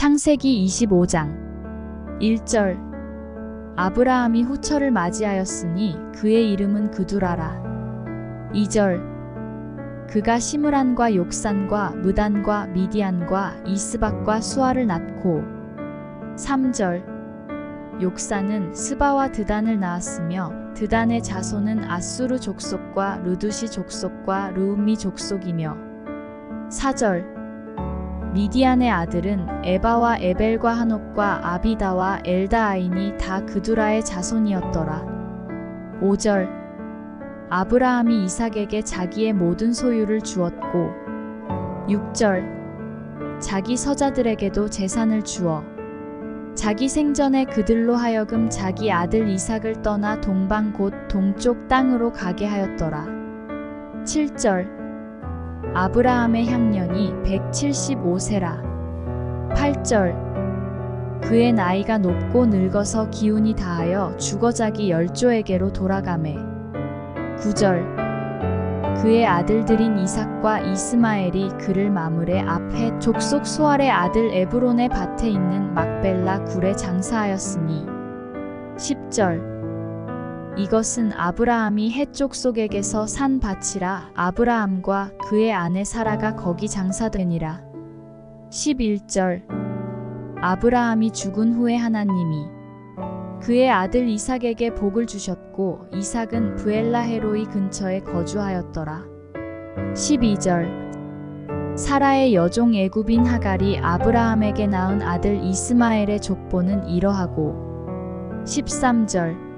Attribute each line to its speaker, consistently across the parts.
Speaker 1: 창세기 25장 1절. 아브라함이 후처를 맞이하였으니 그의 이름은 그두라라. 2절. 그가 시므란과 욕산과 무단과 미디안과 이스박과 수아를 낳고. 3절. 욕산은 스바와 드단을 낳았으며 드단의 자손은 아수르 족속과 루두시 족속과 루음미 족속이며. 4절 미디안의 아들은 에바와 에벨과 한옥과 아비다와 엘다아인이 다 그두라의 자손이었더라. 5절 아브라함이 이삭에게 자기의 모든 소유를 주었고 6절 자기 서자들에게도 재산을 주어 자기 생전에 그들로 하여금 자기 아들 이삭을 떠나 동방 곧 동쪽 땅으로 가게 하였더라. 7절 아브라함의 향년이 175세라. 8절 그의 나이가 높고 늙어서 기운이 다하여 죽어 자기 열조에게로 돌아가매. 9절 그의 아들들인 이삭과 이스마엘이 그를 마물에 앞에 족속 소알의 아들 에브론의 밭에 있는 막벨라 굴에 장사하였으니 10절 이것은 아브라함이 해쪽 속에게서 산 밭이라 아브라함과 그의 아내 사라가 거기 장사되니라. 11절. 아브라함이 죽은 후에 하나님이 그의 아들 이삭에게 복을 주셨고 이삭은 부엘라 헤로이 근처에 거주하였더라. 12절. 사라의 여종 애굽인 하갈이 아브라함에게 낳은 아들 이스마엘의 족보는 이러하고 13절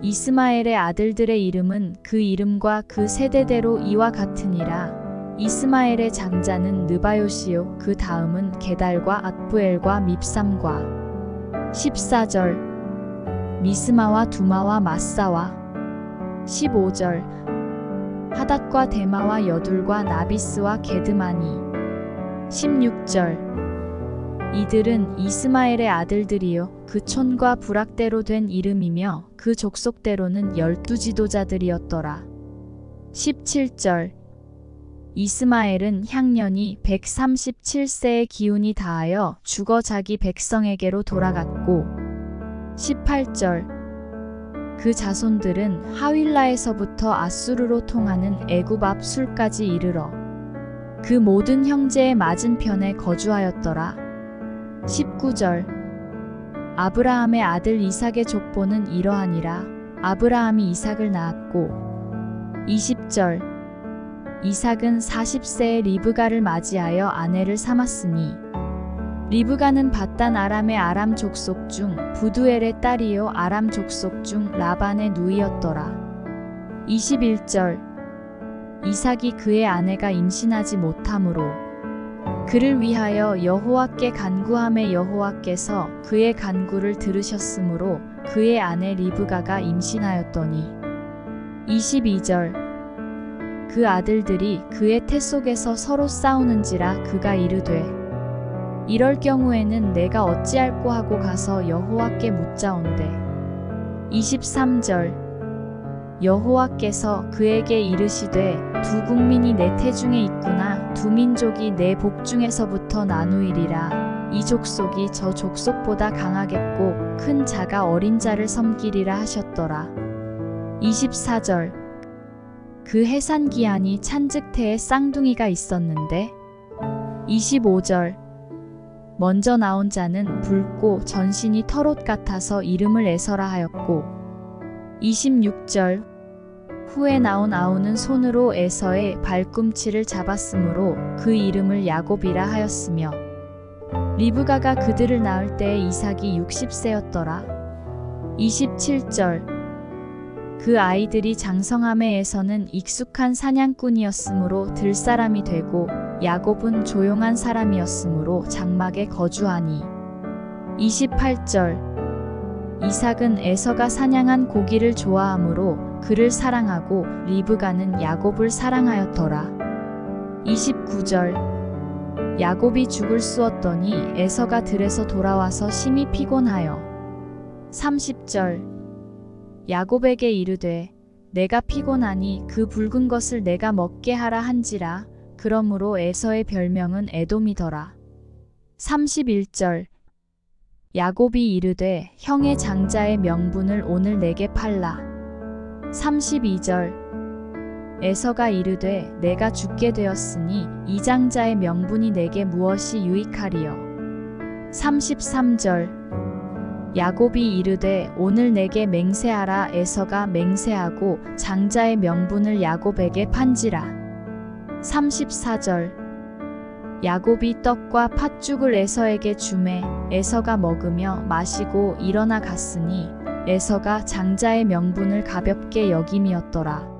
Speaker 1: 이스마엘의 아들들의 이름은 그 이름과 그 세대대로 이와 같으니라. 이스마엘의 장자는 느바요시요 그 다음은 게달과 앗부엘과 밉삼과. 14절 미스마와 두마와 마사와. 15절 하닷과 데마와 여둘과 나비스와 게드마니. 16절 이들은 이스마엘의 아들들이요 그 촌과 부락대로 된 이름이며 그 족속대로는 열두 지도자들이었더라. 17절. 이스마엘은 향년이 137세의 기운이 다하여 죽어 자기 백성에게로 돌아갔고 18절. 그 자손들은 하윌라에서부터 아수르로 통하는 애굽 앞 술까지 이르러 그 모든 형제의 맞은편에 거주하였더라. 19절 아브라함의 아들 이삭의 족보는 이러하니라. 아브라함이 이삭을 낳았고 20절 이삭은 40세에 리브가를 맞이하여 아내를 삼았으니 리브가는 바단 아람의 아람 족속 중 부두엘의 딸이요 아람 족속 중 라반의 누이였더라. 21절 이삭이 그의 아내가 임신하지 못하므로 그를 위하여 여호와께 간구함에 여호와께서 그의 간구를 들으셨으므로 그의 아내 리브가가 임신하였더니. 22절. 그 아들들이 그의 태 속에서 서로 싸우는지라 그가 이르되 이럴 경우에는 내가 어찌할꼬 하고 가서 여호와께 묻자온대. 23절. 여호와께서 그에게 이르시되 두 국민이 내 태중에 있구나 두 민족이 내 복중에서부터 나누이리라. 이 족속이 저 족속보다 강하겠고 큰 자가 어린 자를 섬기리라 하셨더라. 24절. 그 해산 기한이 찬즉태에 쌍둥이가 있었는데. 25절. 먼저 나온 자는 붉고 전신이 털옷 같아서 이름을 에서라 하였고. 26절 후에 나온 아우는 손으로 에서의 발꿈치를 잡았으므로 그 이름을 야곱이라 하였으며 리브가가 그들을 낳을 때에 이삭이 60세였더라. 27절. 그 아이들이 장성함에 에서는 익숙한 사냥꾼이었으므로 들사람이 되고 야곱은 조용한 사람이었으므로 장막에 거주하니. 28절 이삭은 에서가 사냥한 고기를 좋아하므로 그를 사랑하고 리브가는 야곱을 사랑하였더라. 29절. 야곱이 죽을 쑤었더니 에서가 들에서 돌아와서 심히 피곤하여. 30절. 야곱에게 이르되 내가 피곤하니 그 붉은 것을 내가 먹게 하라 한지라. 그러므로 에서의 별명은 에돔이더라. 31절 야곱이 이르되 형의 장자의 명분을 오늘 내게 팔라. 32절 에서가 이르되 내가 죽게 되었으니 이 장자의 명분이 내게 무엇이 유익하리요. 33절 야곱이 이르되 오늘 내게 맹세하라 에서가 맹세하고 장자의 명분을 야곱에게 판지라. 34절 야곱이 떡과 팥죽을 에서에게 주매 에서가 먹으며 마시고 일어나 갔으니 에서가 장자의 명분을 가볍게 여김이었더라.